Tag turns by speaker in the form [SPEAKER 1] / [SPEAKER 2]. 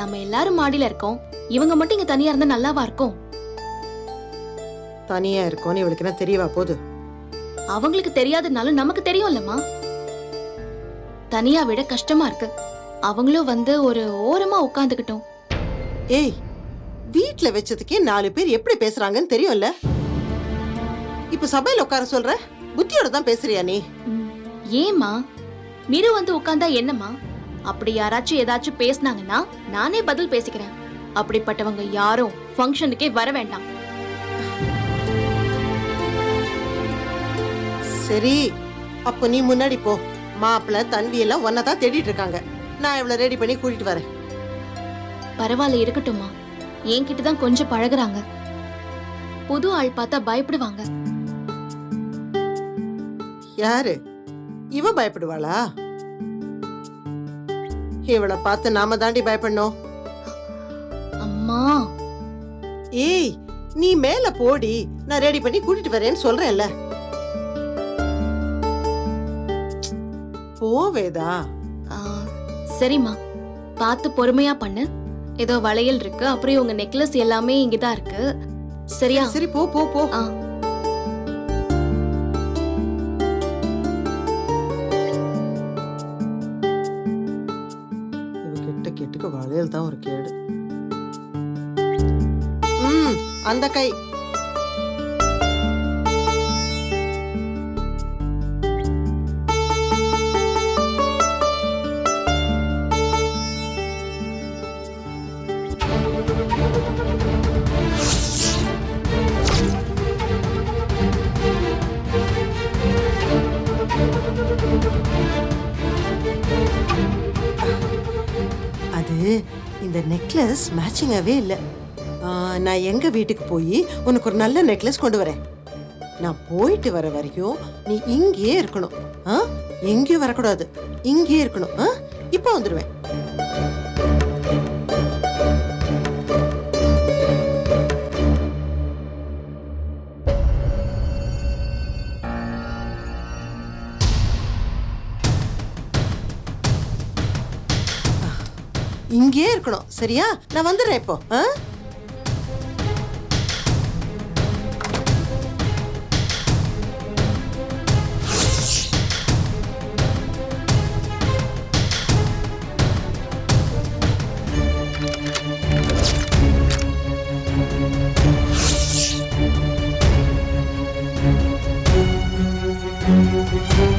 [SPEAKER 1] நம்ம எல்லாரும் மாடியில இருக்கோம். இவங்க மட்டும் இங்க தனியா இருந்தா நல்லாவா இருக்கும்?
[SPEAKER 2] தனியா இருக்கோன்னு இவளுக்கு என்ன தெரியவா போகுது
[SPEAKER 1] அவங்களுக்கு தெரியாதனாலும் நமக்கு தெரியும்லம்மா. தனியா விட கஷ்டமா இருக்கு. அவங்களும் வந்து ஒரு ஓரமா உட்காந்துக்கிட்டோம்.
[SPEAKER 2] ஏய் வீட்ல வச்சதுக்கே நாலு பேர் எப்படி பேசுறாங்கன்னு தெரியும்ல? இப்ப சபையில உட்கார சொல்ற? புத்தியோட தான் பேசுறியா நீ?
[SPEAKER 1] ஏம்மா? மிரு வந்து உட்கார்ந்தா என்னம்மா? அப்படி யாராச்சும் ஏதாச்சும் பேசுனாங்கன்னா நானே பதில் பேசிக்கிறேன். அப்படிப்பட்டவங்க யாரும் ஃபங்க்ஷனுக்கே வர வேண்டாம்.
[SPEAKER 2] சரி அப்போ நீ முன்னாடி போ. மாப்பிள்ள தன்வி எல்லாம் தான் தேடிட்டு இருக்காங்க. நான் இவளை ரெடி பண்ணி கூட்டிட்டு வரேன்.
[SPEAKER 1] பரவாயில்ல இருக்கட்டும்மா. என்கிட்ட தான் கொஞ்சம் பழகுறாங்க. புது ஆள் பார்த்தா பயப்படுவாங்க.
[SPEAKER 2] யாரு? இவ பயப்படுவாளா? இவளை பார்த்து நாம தாண்டி பயப்படணும்.
[SPEAKER 1] அம்மா.
[SPEAKER 2] ஏய் நீ மேல போடி. நான் ரெடி பண்ணி கூட்டிட்டு வரேன்னு சொல்றேன்ல. போவேதா
[SPEAKER 1] ஆ, சரிம்மா. பார்த்து பொறுமையா பண்ணு. ஏதோ வளையல் இருக்கு. அப்புறம் உங்க நெக்லஸ் எல்லாமே இங்கதான் இருக்கு. சரியா?
[SPEAKER 2] சரி போ போ போ. கெட்ட வளையல் தான் ஒரு கேடு. அந்த கை. அது இந்த நெக்லஸ் மேட்சிங்காகவே இல்லை. நான் எங்கள் வீட்டுக்கு போய் உனக்கு ஒரு நல்ல நெக்லஸ் கொண்டு வரேன். நான் போயிட்டு வர வரைக்கும் நீ இங்கேயே இருக்கணும். ஆ எங்கேயும் வரக்கூடாது. இங்கேயே இருக்கணும். ஆ இப்போ வந்துடுவேன் இங்கேயே இருக்கணும். சரியா? நான் வந்துடுறேன் இப்போ. ஆ? thank you